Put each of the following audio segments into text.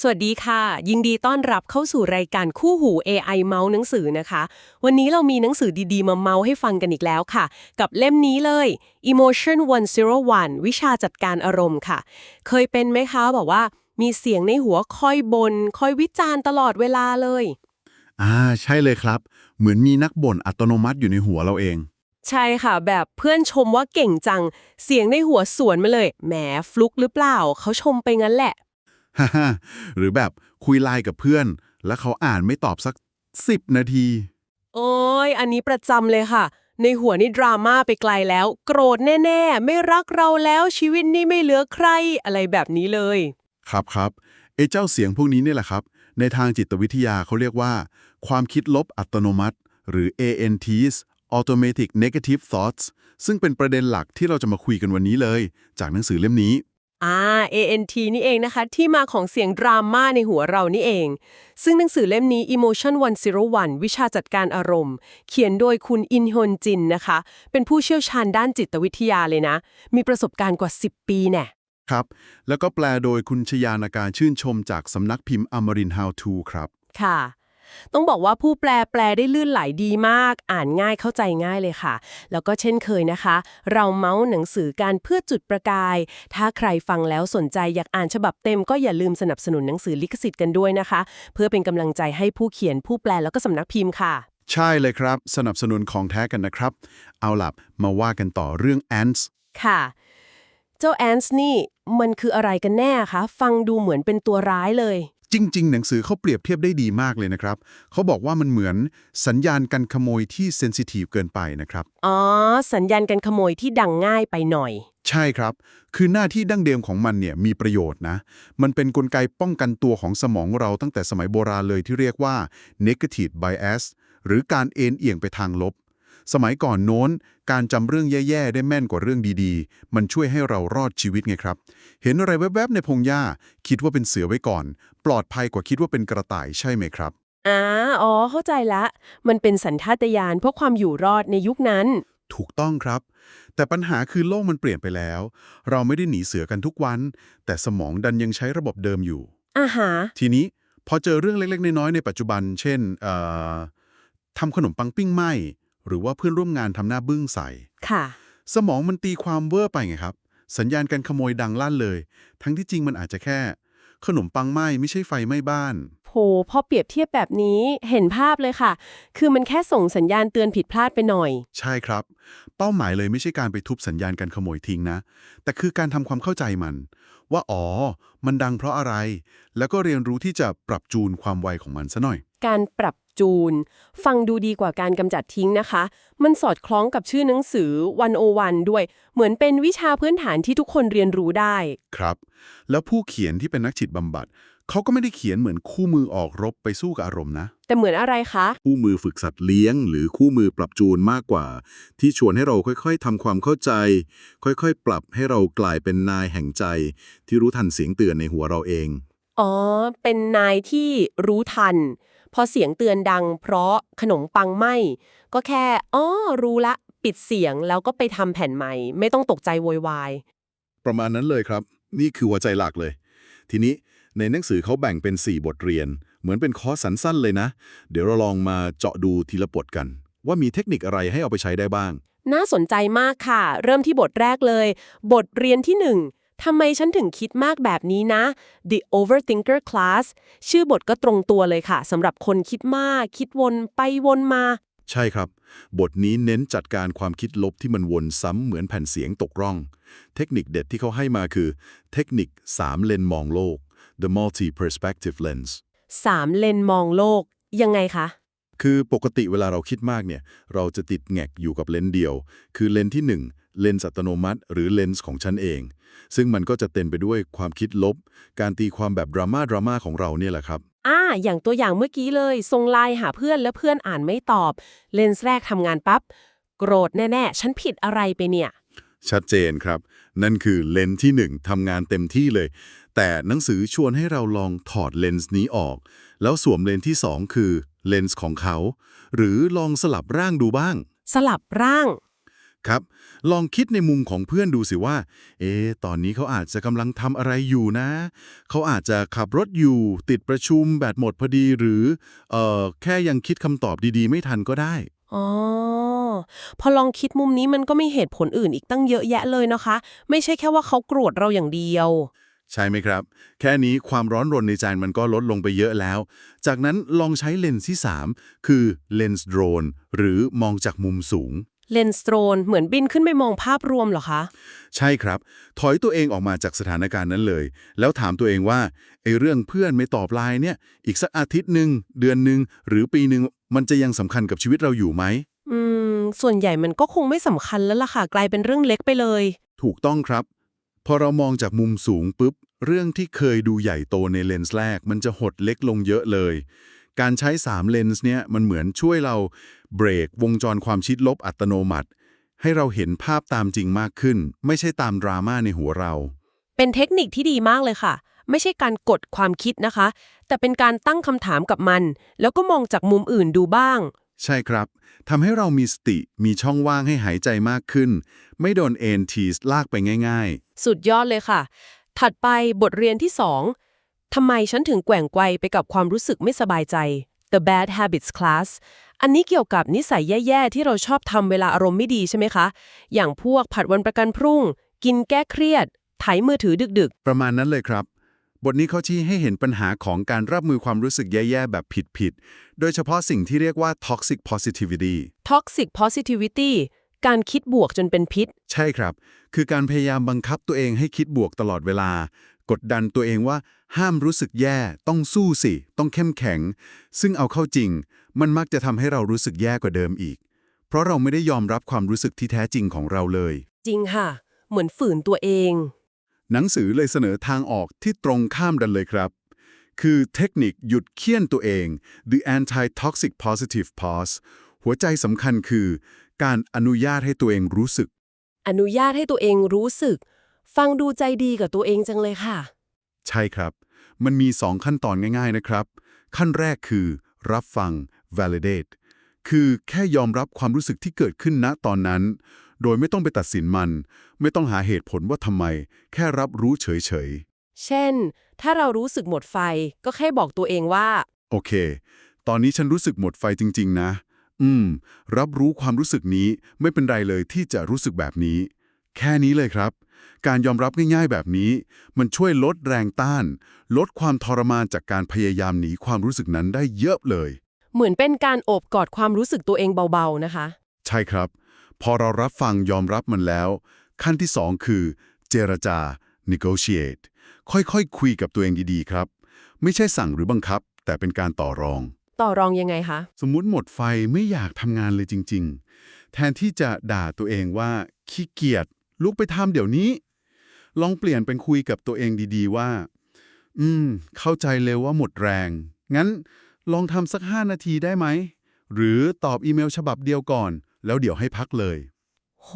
สวัสดีค่ะ ยินดีต้อนรับเข้าสู่รายการคู่หู AI เมาส์หนังสือนะคะ วันนี้เรามีหนังสือดีๆ มาเมาส์ให้ฟังกันอีกแล้วค่ะ กับเล่มนี้เลย Emotion 101 วิชาจัดการอารมณ์ค่ะ เคยเป็นไหมคะบอกว่า มีเสียงในหัวคอยบน่นคอยวิจารณ์ตลอดเวลาเลย อ่า ใช่เลยครับ เหมือนมีนักบ่นอัตโนมัติอยู่ในหัวเราเอง ใช่ค่ะ แบบเพื่อนชมว่าเก่งจัง เสียงในหัวสวนมาเลยแหมฟลุกหรือเปล่าเขาชมไปงั้นแหละ ฮ่าฮ่าหรือแบบคุยไลน์กับเพื่อน แล้วเขาอ่านไม่ตอบสัก10นาที โอ้ย อันนี้ประจำเลยค่ะ ในหัวนี่ดราม่าไปไกลแล้ว โกรธแน่ๆ ไม่รักเราแล้วชีวิตนี้ไม่เหลือใครอะไรแบบนี้เลย ครับครับไอ้เจ้าเสียงพวกนี้เนี่ยแหละครับ ในทางจิตวิทยาเขาเรียกว่า ความคิดลบอัตโนมัติ หรือ ANTs Automatic Negative Thoughts ซึ่งเป็นประเด็นหลักที่เราจะมาคุยกันวันนี้เลย จากหนังสือเล่มนี้ อ่า ANT นี่เองนะคะ ที่มาของเสียงดราม่าในหัวเรานี่เอง ซึ่งหนังสือเล่มนี้ Emotion 101 วิชาจัดการอารมณ์ เขียนโดยคุณอินฮอนจินนะคะ เป็นผู้เชี่ยวชาญด้านจิตวิทยาเลยนะ มีประสบการณ์กว่า 10 ปีแน่ครับ แล้วก็แปลโดยคุณชยานาการชื่นชมจากสำนักพิมพ์อมริน How to ครับ ค่ะ ต้องบอกว่าผู้แปลแปลได้ลื่นไหลดีมาก อ่านง่ายเข้าใจง่ายเลยค่ะ แล้วก็เช่นเคยนะคะ เราเมาส์หนังสือการเพื่อจุดประกาย ถ้าใครฟังแล้วสนใจอยากอ่านฉบับเต็มก็อย่าลืมสนับสนุนหนังสือลิขสิทธิ์กันด้วยนะคะ เพื่อเป็นกำลังใจให้ผู้เขียนผู้แปลแล้วก็สำนักพิมพ์ค่ะ ใช่เลยครับ สนับสนุนของแท้กันนะครับ เอาล่ะมาว่ากันต่อเรื่อง ants ค่ะ เจ้าแอนส์นี่มันคืออะไรกันแน่คะ ฟังดูเหมือนเป็นตัวร้ายเลย จริง ๆ หนังสือเขาเปรียบเทียบได้ดีมากเลยนะครับ เขาบอกว่ามันเหมือนสัญญาณการขโมยที่เซนซิทีฟเกินไปนะครับ อ๋อ สัญญาณการขโมยที่ดังง่ายไปหน่อย ใช่ครับ คือหน้าที่ดั้งเดิมของมันเนี่ยมีประโยชน์นะ มันเป็นนกลไกป้องกันตัวของสมองเราตั้งแต่สมัยโบราณเลยที่เรียกว่า negative bias หรือการเอ็นเอียงไปทางลบ สมัยก่อนโน้น การจำเรื่องแย่ๆ ได้แม่นกว่าเรื่องดีๆ มันช่วยให้เรารอดชีวิตไงครับ เห็นอะไรแวบๆ ในพงหญ้า คิดว่าเป็นเสือไว้ก่อน ปลอดภัยกว่าคิดว่าเป็นกระต่ายใช่ไหมครับอ่าอ๋อ เข้าใจละ มันเป็นสัญชาตญาณเพื่อความอยู่รอดในยุคนั้น ถูกต้องครับ แต่ปัญหาคือโลกมันเปลี่ยนไปแล้ว เราไม่ได้หนีเสือกันทุกวัน แต่สมองดันยังใช้ระบบเดิมอยู่อาหาทีนี้พอเจอเรื่องเล็กๆ น้อยๆในปัจจุบัน เช่นเอ่อทำขนมปังปิ้งไหม หรือว่าเพื่อนร่วมงานทำหน้าบึ้งใส่ ค่ะ สมองมันตีความเวอร์ไปไงครับ สัญญาณการขโมยดังลั่นเลย ทั้งที่จริงมันอาจจะแค่ ขนมปังไหมไม่ใช่ไฟไหม้บ้าน โหพอเปรียบเทียบแบบนี้เห็นภาพเลยค่ะ คือมันแค่ส่งสัญญาณเตือนผิดพลาดไปหน่อย ใช่ครับ เป้าหมายเลยไม่ใช่การไปทุบสัญญาณการขโมยทิ้งนะ แต่คือการทำความเข้าใจมัน ว่าอ๋อ มันดังเพราะอะไร แล้วก็เรียนรู้ที่จะปรับจูนความไวของมันซะหน่อย การปรับ จูน ฟังดูดีกว่าการกำจัดทิ้งนะคะ มันสอดคล้องกับชื่อหนังสือ 101 ด้วย เหมือนเป็นวิชาพื้นฐานที่ทุกคนเรียนรู้ได้ ครับ แล้วผู้เขียนที่เป็นนักจิตบำบัดเขาก็ไม่ได้เขียนเหมือนคู่มือออกรบไปสู้กับอารมณ์นะ แต่เหมือนอะไรคะ คู่มือฝึกสัตว์เลี้ยง หรือคู่มือปรับจูนมากกว่า ที่ชวนให้เราค่อยๆทำความเข้าใจ ค่อยๆ ปรับให้เรากลายเป็นนายแห่งใจ ที่รู้ทันเสียงเตือนในหัวเราเอง อ๋อ เป็นนายที่รู้ทัน พอเสียงเตือนดัง เพราะขนมปังไหมก็แค่อ๋อรู้ละ ปิดเสียงแล้วก็ไปทำแผ่นใหม่ ไม่ต้องตกใจโวยวาย ประมาณนั้นเลยครับ นี่คือหัวใจหลักเลย ทีนี้ในหนังสือเขาแบ่งเป็น 4 บทเรียน เหมือนเป็นคอร์สสั้นๆเลยนะ เดี๋ยวเราลองมาเจาะดูทีละบทกัน ว่ามีเทคนิคอะไรให้เอาไปใช้ได้บ้าง น่าสนใจมากค่ะ เริ่มที่บทแรกเลย บทเรียนที่หนึ่ง ทำไมฉันถึงคิดมากแบบนี้นะ The Overthinker Class ชื่อบทก็ตรงตัวเลยค่ะสำหรับคนคิดมาก คิดวนไปวนมา ใช่ครับ บทนี้เน้นจัดการความคิดลบที่มันวนซ้ำเหมือนแผ่นเสียงตกร่อง เทคนิคเด็ดที่เขาให้มาคือ เทคนิค3เลนมองโลก the multi perspective lens สามเลนมองโลก ยังไงคะ คือปกติเวลาเราคิดมากเนี่ย เราจะติดแงกอยู่กับเลนส์เดียว คือเลนส์ที่ 1 เลนส์อัตโนมัติ หรือเลนส์ของฉันเอง ซึ่งมันก็จะเต็มไปด้วยความคิดลบ การตีความแบบดราม่าดราม่าของเราเนี่ยแหละครับ อ่า อย่างตัวอย่างเมื่อกี้เลยส่งไลน์หาเพื่อนแล้วเพื่อนอ่านไม่ตอบ เลนส์แรกทำงานปับ๊บโกรธแน่ๆ ฉันผิดอะไรไปเนี่ย ชัดเจนครับ นั่นคือเลนส์ที่ 1ทำงานเต็มที่เลย แต่หนังสือชวนให้เราลองถอดเลนส์นี้ออก แล้วสวมเลนส์ที่ 2 คือเลนส์ของเขา หรือลองสลับร่างดูบ้าง สลับร่าง ครับ ลองคิดในมุมของเพื่อนดูสิว่า เอ๊ะตอนนี้เขาอาจจะกำลังทำอะไรอยู่นะ เขาอาจจะขับรถอยู่ ติดประชุมแบตหมดพอดีหรือเอ่อแค่ยังคิดคำตอบดีๆ ไม่ทันก็ได้อ๋อพอลองคิดมุมนี้มันก็มีเหตุผลอื่นอีกตั้งเยอะแยะเลยนะคะ ไม่ใช่แค่ว่าเขาโกรธเราอย่างเดียว ใช่ไหมครับ แค่นี้ความร้อนรนในใจมันก็ลดลงไปเยอะแล้ว จากนั้นลองใช้เลนส์ที่ 3 คือเลนส์โดรนหรือมองจากมุมสูง เลนส์โตรนเหมือนบินขึ้นไปมองภาพรวมเหรอคะ ใช่ครับ ถอยตัวเองออกมาจากสถานการณ์นั้นเลย แล้วถามตัวเองว่าไอ้เรื่องเพื่อนไม่ตอบไลน์เนี่ย อีกสักอาทิตย์หนึ่งเดือนหนึ่งหรือปีหนึ่งมันจะยังสำคัญกับชีวิตเราอยู่ไหมอืม ส่วนใหญ่มันก็คงไม่สำคัญแล้วล่ะค่ะ กลายเป็นเรื่องเล็กไปเลย ถูกต้องครับ พอเรามองจากมุมสูงปุ๊บ เรื่องที่เคยดูใหญ่โตในเลนส์แรก มันจะหดเล็กลงเยอะเลย การใช้ 3 เลนส์เนี่ยมันเหมือนช่วยเราเบรกวงจรความชิดลบอัตโนมัติ ให้เราเห็นภาพตามจริงมากขึ้น ไม่ใช่ตามดราม่าในหัวเรา เป็นเทคนิคที่ดีมากเลยค่ะ ไม่ใช่การกดความคิดนะคะ แต่เป็นการตั้งคำถามกับมัน แล้วก็มองจากมุมอื่นดูบ้าง ใช่ครับ ทำให้เรามีสติ มีช่องว่างให้หายใจมากขึ้น ไม่โดนเอ็นทีสลากไปง่ายสุดยอดเลยค่ะ ถัดไปบทเรียนที่ 2 ทำไมฉันถึงแกว่งไกวไปกับความรู้สึกไม่สบายใจ The Bad Habits Class อันนี้เกี่ยวกับนิสัยแย่ๆ ที่เราชอบทำเวลาอารมณ์ไม่ดีใช่ไหมคะ อย่างพวกผัดวันประกันพรุ่ง กินแก้เครียด ไถมือถือดึกๆ ประมาณนั้นเลยครับ บทนี้เขาชี้ให้เห็นปัญหาของการรับมือความรู้สึกแย่ ๆ แบบผิด ๆ โดยเฉพาะสิ่งที่เรียกว่า toxic positivity ๆ Toxic Positivity การคิดบวกจนเป็นพิษ ใช่ครับ คือการพยายามบังคับตัวเองให้คิดบวกตลอดเวลา กดดันตัวเองว่าห้ามรู้สึกแย่ ต้องสู้สิ ต้องเข้มแข็ง ซึ่งเอาเข้าจริง มันมักจะทำให้เรารู้สึกแย่กว่าเดิมอีก เพราะเราไม่ได้ยอมรับความรู้สึกที่แท้จริงของเราเลย จริงค่ะ เหมือนฝืนตัวเอง หนังสือเลยเสนอทางออกที่ตรงข้ามกันเลยครับ คือเทคนิคหยุดเคี่ยนตัวเอง the anti-toxic positive pause หัวใจสำคัญคือ การอนุญาตให้ตัวเองรู้สึก อนุญาตให้ตัวเองรู้สึก ฟังดูใจดีกับตัวเองจังเลยค่ะ ใช่ครับ มันมี2ขั้นตอนง่าย ๆนะครับ ขั้นแรกคือ รับฟัง validate คือแค่ยอมรับความรู้สึกที่เกิดขึ้นณตอนนั้น โดยไม่ต้องไปตัดสินมัน ไม่ต้องหาเหตุผลว่าทำไม แค่รับรู้เฉยเช่น ถ้าเรารู้สึกหมดไฟก็แค่บอกตัวเองว่าๆโอเค ตอนนี้ฉันรู้สึกหมดไฟจริง ๆ นะ อืม รับรู้ความรู้สึกนี้ไม่เป็นไรเลยที่จะรู้สึกแบบนี้ แค่นี้เลยครับ การยอมรับง่ายๆแบบนี้ มันช่วยลดแรงต้าน ลดความทรมานจากการพยายามหนีความรู้สึกนั้นได้เยอะเลย เหมือนเป็นการโอบกอดความรู้สึกตัวเองเบาๆนะคะ ใช่ครับ พอเรารับฟังยอมรับมันแล้ว ขั้นที่ 2 คือ เจรจา negotiate ค่อยๆคคุยกับตัวเองดีๆ ครับ ไม่ใช่สั่งหรือบังคับ แต่เป็นการต่อรอง ต่อรองยังไงคะ สมมุติหมดไฟไม่อยากทำงานเลยจริง ๆ แทนที่จะด่าตัวเองว่า ขี้เกียจลุกไปทำเดี๋ยวนี้ ลองเปลี่ยนเป็นคุยกับตัวเองดีๆ ว่า อืม เข้าใจเลยว่าหมดแรง งั้นลองทำสัก 5 นาทีได้ไหม หรือตอบอีเมลฉบับเดียวก่อน แล้วเดี๋ยวให้พักเลย โห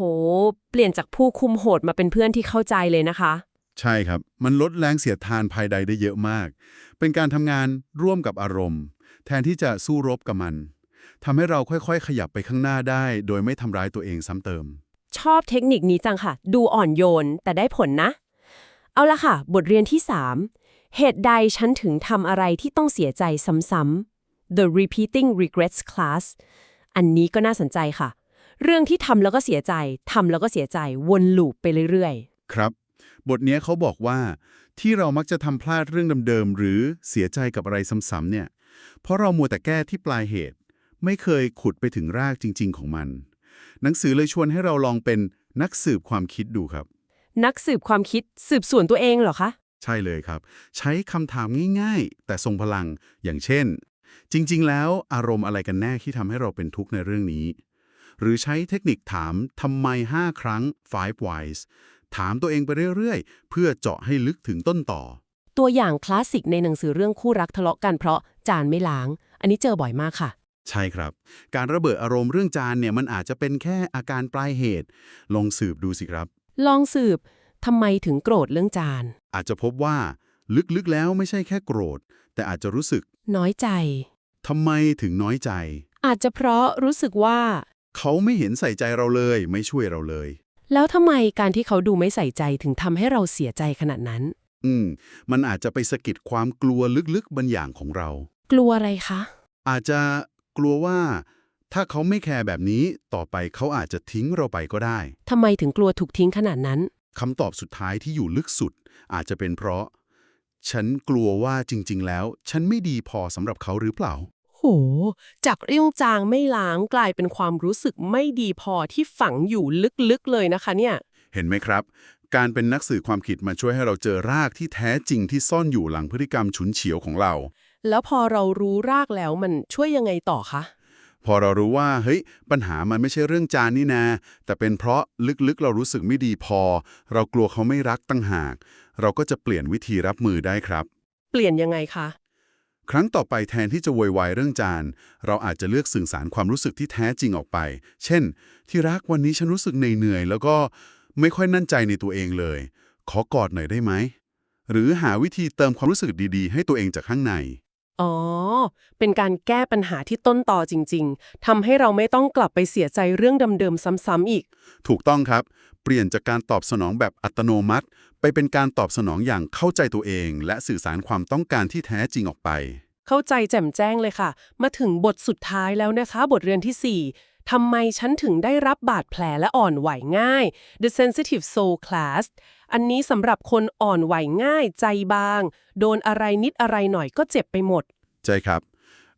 เปลี่ยนจากผู้คุมโหดมาเป็นเพื่อนที่เข้าใจเลยนะคะ ใช่ครับ มันลดแรงเสียดทานภายใดได้เยอะมาก เป็นการทำงานร่วมกับอารมณ์ แทนที่จะสู้รบกับมันทำให้เราค่อยๆ ขยับไปข้างหน้าได้ โดยไม่ทำร้ายตัวเองซ้ำเติม ชอบเทคนิคนี้จังค่ะ ดูอ่อนโยนแต่ได้ผลนะ เอาละค่ะ บทเรียนที่ 3 เหตุใดฉันถึงทำอะไรที่ต้องเสียใจซ้ำๆ The Repeating Regrets Class อันนี้ก็น่าสนใจค่ะ เรื่องที่ทำแล้วก็เสียใจทำแล้วก็เสียใจวนลูปไปเรื่อยครับ บทเนี้ยเขาบอกว่าที่เรามักจะทำพลาดเรื่องเดิมๆหรือเสียใจกับอะไรซ้ำๆเนี่ย เพราะเรามัวแต่แก้ที่ปลายเหตุ ไม่เคยขุดไปถึงรากจริง ๆ ของมัน หนังสือเลยชวนให้เราลองเป็นนักสืบความคิดดูครับๆนักสืบความคิดสืบสวนตัวเองเหรอคะ ใช่เลยครับ ใช้คำถามง่ายๆ แต่ทรงพลังอย่างเช่น จริง ๆ แล้วอารมณ์อะไรกันแน่ที่ทำให้เราเป็นทุกข์ในเรื่องนี้ หรือใช้เทคนิคถามทำไม 5 ครั้ง five whys ถามตัวเองไปเรื่อยๆ เพื่อเจาะให้ลึกถึงต้นต่อ ตัวอย่างคลาสสิกในหนังสือเรื่องคู่รักทะเลาะกันเพราะจานไม่ล้าง อันนี้เจอบ่อยมากค่ะ ใช่ครับ การระเบิดอารมณ์เรื่องจานเนี่ยมันอาจจะเป็นแค่อาการปลายเหตุ ลองสืบดูสิครับ ลองสืบทำไมถึงโกรธเรื่องจาน อาจจะพบว่าลึกๆแล้วไม่ใช่แค่โกรธ แต่อาจจะรู้สึกน้อยใจทำไมถึงน้อยใจ อาจจะเพราะรู้สึกว่า เขาไม่เห็นใส่ใจเราเลย ไม่ช่วยเราเลย แล้วทำไมการที่เขาดูไม่ใส่ใจถึงทำให้เราเสียใจขนาดนั้น อืม มันอาจจะไปสะกิดความกลัวลึกๆบางอย่างของเรา กลัวอะไรคะ อาจจะกลัวว่า ถ้าเขาไม่แคร์แบบนี้ต่อไปเขาอาจจะทิ้งเราไปก็ได้ทำไมถึงกลัวถูกทิ้งขนาดนั้น คำตอบสุดท้ายที่อยู่ลึกสุด อาจจะเป็นเพราะ ฉันกลัวว่าจริง ๆ แล้ว ฉันไม่ดีพอสำหรับเขาหรือเปล่า โห จากเรี่ยวจางไม่ล้างกลายเป็นความรู้สึกไม่ดีพอที่ฝังอยู่ลึกๆเลยนะคะเนี่ย เห็นไหมครับ การเป็นนักสื่อความคิดมาช่วยให้เราเจอรากที่แท้จริงที่ซ่อนอยู่หลังพฤติกรรมฉุนเฉียวของเรา แล้วพอเรารู้รากแล้วมันช่วยยังไงต่อคะ พอเรารู้ว่าเฮ้ยปัญหามันไม่ใช่เรื่องจานนี่นาแต่เป็นเพราะลึกๆ เรารู้สึกไม่ดีพอ เรากลัวเขาไม่รักตั้งหาก เราก็จะเปลี่ยนวิธีรับมือได้ครับ เปลี่ยนยังไงคะ ครั้งต่อไปแทนที่จะโวยวายเรื่องจาน เราอาจจะเลือกสื่อสารความรู้สึกที่แท้จริงออกไป เช่น ที่รักวันนี้ฉันรู้สึกเหนื่อยๆแล้วก็ไม่ค่อยนั่นใจในตัวเองเลย ขอกอดหน่อยได้ไหม หรือหาวิธีเติมความรู้สึกดีๆ ให้ตัวเองจากข้างใน อ๋อ เป็นการแก้ปัญหาที่ต้นต่อจริง ๆ ทำให้เราไม่ต้องกลับไปเสียใจเรื่องเดิมๆซ้ำๆอีก ถูกต้องครับ เปลี่ยนจากการตอบสนองแบบอัตโนมัติ ไปเป็นการตอบสนองอย่างเข้าใจตัวเอง และสื่อสารความต้องการที่แท้จริงออกไป เข้าใจแจ่มแจ้งเลยค่ะ มาถึงบทสุดท้ายแล้วนะคะ บทเรียนที่ 4ทำไมฉันถึงได้รับบาดแผลและอ่อนไหวง่าย The Sensitive Soul Class อันนี้สำหรับคนอ่อนไหวง่าย ใจบาง โดนอะไรนิดอะไรหน่อยก็เจ็บไปหมด ใช่ครับ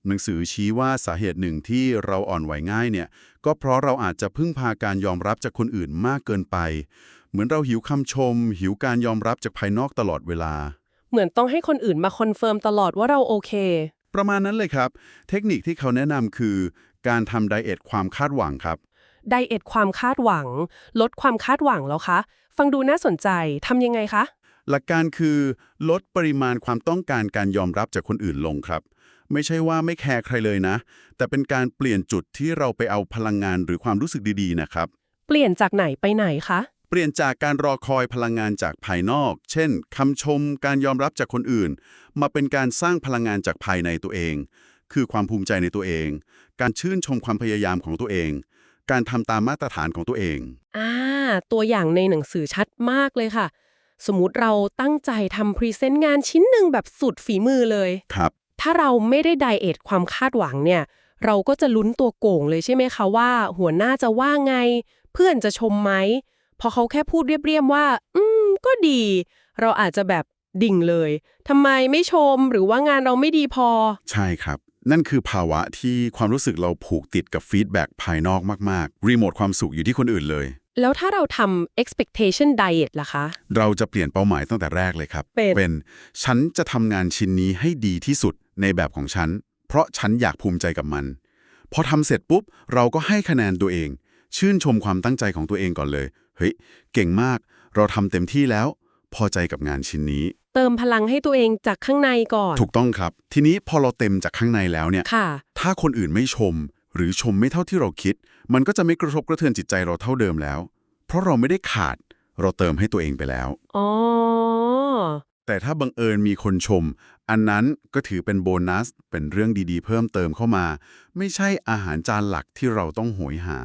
หนังสือชี้ว่าสาเหตุหนึ่งที่เราอ่อนไหวง่ายเนี่ย ก็เพราะเราอาจจะพึ่งพาการยอมรับจากคนอื่นมากเกินไป เหมือนเราหิวคำชม หิวการยอมรับจากภายนอกตลอดเวลา เหมือนต้องให้คนอื่นมาคอนเฟิร์มตลอดว่าเราโอเค ประมาณนั้นเลยครับ เทคนิคที่เขาแนะนำคือ การทำไดเอทความคาดหวังครับ ไดเอทความคาดหวัง ลดความคาดหวังแล้วคะ ฟังดูน่าสนใจทำยังไงคะ หลักการคือ ลดปริมาณความต้องการการยอมรับจากคนอื่นลงครับ ไม่ใช่ว่าไม่แคร์ใครเลยนะ แต่เป็นการเปลี่ยนจุดที่เราไปเอาพลังงานหรือความรู้สึกดีๆนะครับ เปลี่ยนจากไหนไปไหนคะ เปลี่ยนจากการรอคอยพลังงานจากภายนอก เช่นคำชมการยอมรับจากคนอื่น มาเป็นการสร้างพลังงานจากภายในตัวเอง คือความภูมิใจในตัวเอง การชื่นชมความพยายามของตัวเอง การทำตามมาตรฐานของตัวเองอ่าตัวอย่างในหนังสือชัดมากเลยค่ะ สมมุติเราตั้งใจทำพรีเซนต์งานชิ้นหนึ่งแบบสุดฝีมือเลยครับถ้าเราไม่ได้ไดเอทความคาดหวังเนี่ย เราก็จะลุ้นตัวโก่งเลยใช่ไหมคะว่า หัวหน้าจะว่าไง เพื่อนจะชมไหม พอเขาแค่พูดเรียบๆว่า อืม ก็ดี เราอาจจะแบบดิ่งเลยทำไมไม่ชมหรือว่างานเราไม่ดีพอ ใช่ครับ นั่นคือภาวะที่ความรู้สึกเราผูกติดกับฟีดแบ็กภายนอกมากๆ รีโมทความสุขอยู่ที่คนอื่นเลย แล้วถ้าเราทำ expectation diet ล่ะคะ เราจะเปลี่ยนเป้าหมายตั้งแต่แรกเลยครับ เป็น ฉันจะทำงานชิ้นนี้ให้ดีที่สุดในแบบของฉัน เพราะฉันอยากภูมิใจกับมัน พอทำเสร็จปุ๊บ เราก็ให้คะแนนตัวเอง ชื่นชมความตั้งใจของตัวเองก่อนเลย เฮ้ย เก่งมาก เราทำเต็มที่แล้ว พอใจกับงานชิ้นนี้ เติมพลังให้ตัวเองจากข้างในก่อน ถูกต้องครับ ทีนี้พอเราเต็มจากข้างในแล้วเนี่ย ค่ะ ถ้าคนอื่นไม่ชม หรือชมไม่เท่าที่เราคิด มันก็จะไม่กระทบกระเทือนจิตใจเราเท่าเดิมแล้ว เพราะเราไม่ได้ขาด เราเติมให้ตัวเองไปแล้ว อ๋อ แต่ถ้าบังเอิญมีคนชม อันนั้นก็ถือเป็นโบนัส เป็นเรื่องดีๆ เพิ่มเติมเข้ามา ไม่ใช่อาหารจานหลักที่เราต้องโหยหา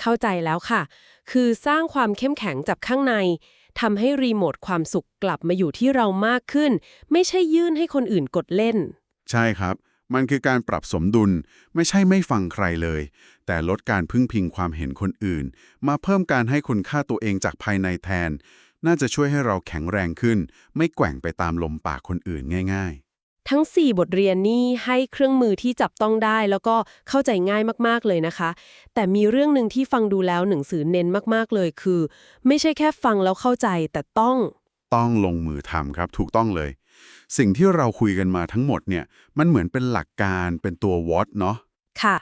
เข้าใจแล้วค่ะ คือสร้างความเข้มแข็งจากข้างในทำให้รีโมทความสุขกลับมาอยู่ที่เรามากขึ้น ไม่ใช่ยื่นให้คนอื่นกดเล่น ใช่ครับ มันคือการปรับสมดุล ไม่ใช่ไม่ฟังใครเลย แต่ลดการพึ่งพิงความเห็นคนอื่น มาเพิ่มการให้คุณค่าตัวเองจากภายในแทน น่าจะช่วยให้เราแข็งแรงขึ้น ไม่แกว่งไปตามลมปากคนอื่นง่าย ทั้ง 4 บทเรียนนี้ให้เครื่องมือที่จับต้องได้ แล้วก็เข้าใจง่ายมากๆเลยนะคะ แต่มีเรื่องหนึ่งที่ฟังดูแล้วหนังสือเน้นมากๆเลยคือ ไม่ใช่แค่ฟังแล้วเข้าใจแต่ต้องๆต้องลงมือทำครับถูกต้องเลย สิ่งที่เราคุยกันมาทั้งหมดเนี่ยมันเหมือนเป็นหลักการเป็นตัววอตเนาะค่ะ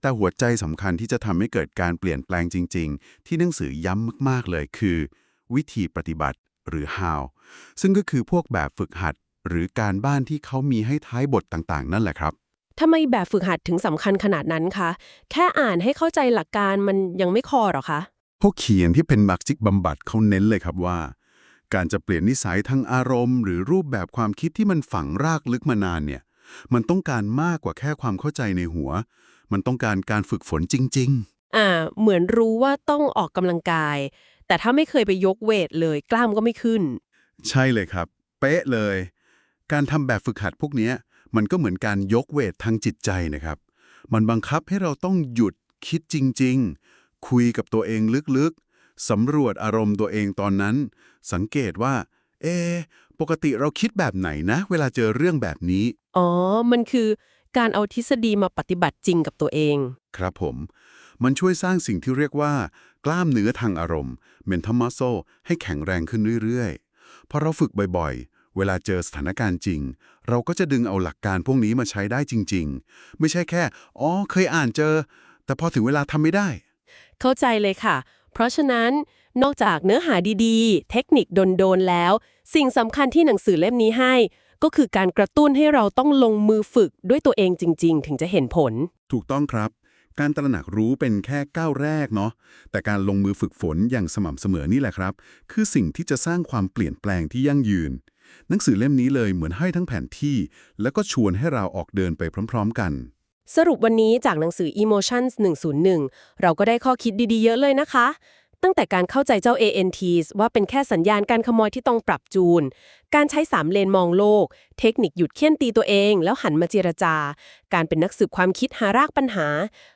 แต่หัวใจสำคัญที่จะทำให้เกิดการเปลี่ยนแปลงจริง ๆ ที่หนังสือย้ำมากๆเลยคือ วิธีปฏิบัติหรือ how ซึ่งก็คือพวกแบบฝึกหัด หรือการบ้านที่เขามีให้ท้ายบทต่างๆ นั่นแหละครับทำไมแบบฝึกหัดถึงสำคัญขนาดนั้นคะ แค่อ่านให้เข้าใจหลักการมันยังไม่พอหรอคะพวกเขียนที่เป็นมักจิกบำบัดเขาเน้นเลยครับว่า การจะเปลี่ยนนิสัยทางอารมณ์ หรือรูปแบบความคิดที่มันฝังรากลึกมานานเนี่ย มันต้องการมากกว่าแค่ความเข้าใจในหัว มันต้องการการฝึกฝนจริงอ่า เหมือนรู้ว่าต้องออกกำลังกาย แต่ถ้าไม่เคยไปยกเวทเลย กล้ามก็ไม่ขึ้น ใช่เลยครับ เป๊ะเลย การทำแบบฝึกหัดพวกเนี้ยมันก็เหมือนการยกเวททางจิตใจนะครับ มันบังคับให้เราต้องหยุดคิดจริง ๆ คุยกับตัวเองลึกๆสำรวจอารมณ์ตัวเองตอนนั้น สังเกตว่า เอะปกติเราคิดแบบไหนนะ เวลาเจอเรื่องแบบนี้ อ๋อ มันคือการเอาทฤษฎีมาปฏิบัติจริงกับตัวเอง ครับผม มันช่วยสร้างสิ่งที่เรียกว่า กล้ามเนื้อทางอารมณ์ mental muscle ให้แข็งแรงขึ้นเรื่อยๆ พอเราฝึกบ่อยๆ เวลาเจอสถานการณ์จริง เราก็จะดึงเอาหลักการพวกนี้มาใช้ได้จริง ๆ ไม่ใช่แค่ อ๋อ เคยอ่านเจอ แต่พอถึงเวลาทำไม่ได้ เข้าใจเลยค่ะ เพราะฉะนั้นนอกจากเนื้อหาดีๆ เทคนิคโดนๆแล้ว สิ่งสำคัญที่หนังสือเล่มนี้ให้ ก็คือการกระตุ้นให้เราต้องลงมือฝึกด้วยตัวเองจริง ๆ ถึงจะเห็นผล ถูกต้องครับ การตระหนักรู้เป็นแค่ก้าวแรกเนาะแต่การลงมือฝึกฝนอย่างสม่ำเสมอนี่แหละครับ คือสิ่งที่จะสร้างความเปลี่ยนแปลงที่ยั่งยืน หนังสือเล่มนี้เลยเหมือนให้ทั้งแผนที่ แล้วก็ชวนให้เราออกเดินไปพร้อม ๆ กัน สรุปวันนี้จากหนังสือ Emotions 101 เราก็ได้ข้อคิดดีๆ เยอะเลยนะคะ ตั้งแต่การเข้าใจเจ้า ANTs ว่าเป็นแค่สัญญาณการขโมยที่ต้องปรับจูน การใช้สามเลนมองโลก เทคนิคหยุดเคี่ยนตีตัวเอง แล้วหันมาเจรจา การเป็นนักสืบความคิดหารากปัญหา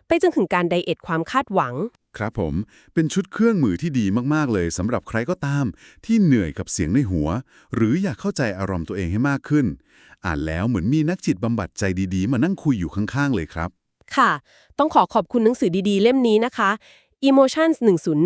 ไปจนถึงการไดเอทความคาดหวัง ครับผม เป็นชุดเครื่องมือที่ดีมาก ๆ เลยสำหรับใครก็ตาม ที่เหนื่อยกับเสียงในหัว หรืออยากเข้าใจอารมณ์ตัวเองให้มากขึ้น อ่านแล้วเหมือนมีนักจิตบำบัดใจดีๆ มานั่งคุยอยู่ข้างๆเลยครับ ค่ะ ต้องขอขอบคุณหนังสือดีๆ เล่มนี้นะคะ Emotions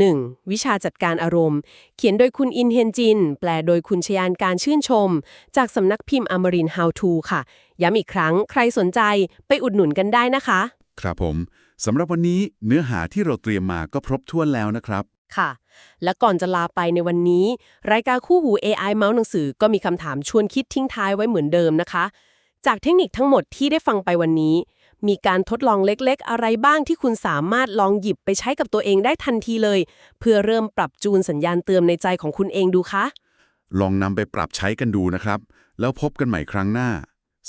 101 วิชาจัดการอารมณ์ เขียนโดยคุณอินเฮนจิน แปลโดยคุณชยานการชื่นชม จากสำนักพิมพ์อมริน How to ค่ะ ย้ำอีกครั้งใครสนใจไปอุดหนุนกันได้นะคะ ครับผมสำหรับวันนี้เนื้อหาที่เราเตรียมมาก็ครบถ้วนแล้วนะครับ ค่ะ และก่อนจะลาไปในวันนี้ รายการคู่หู AI เมาส์หนังสือก็มีคำถามชวนคิดทิ้งท้ายไว้เหมือนเดิมนะคะ จากเทคนิคทั้งหมดที่ได้ฟังไปวันนี้ มีการทดลองเล็กๆ อะไรบ้างที่คุณสามารถลองหยิบไปใช้กับตัวเองได้ทันทีเลย เพื่อเริ่มปรับจูนสัญญาณเตือนในใจของคุณเองดูคะ ลองนำไปปรับใช้กันดูนะครับ แล้วพบกันใหม่ครั้งหน้า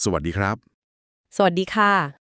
สวัสดีครับ สวัสดีค่ะ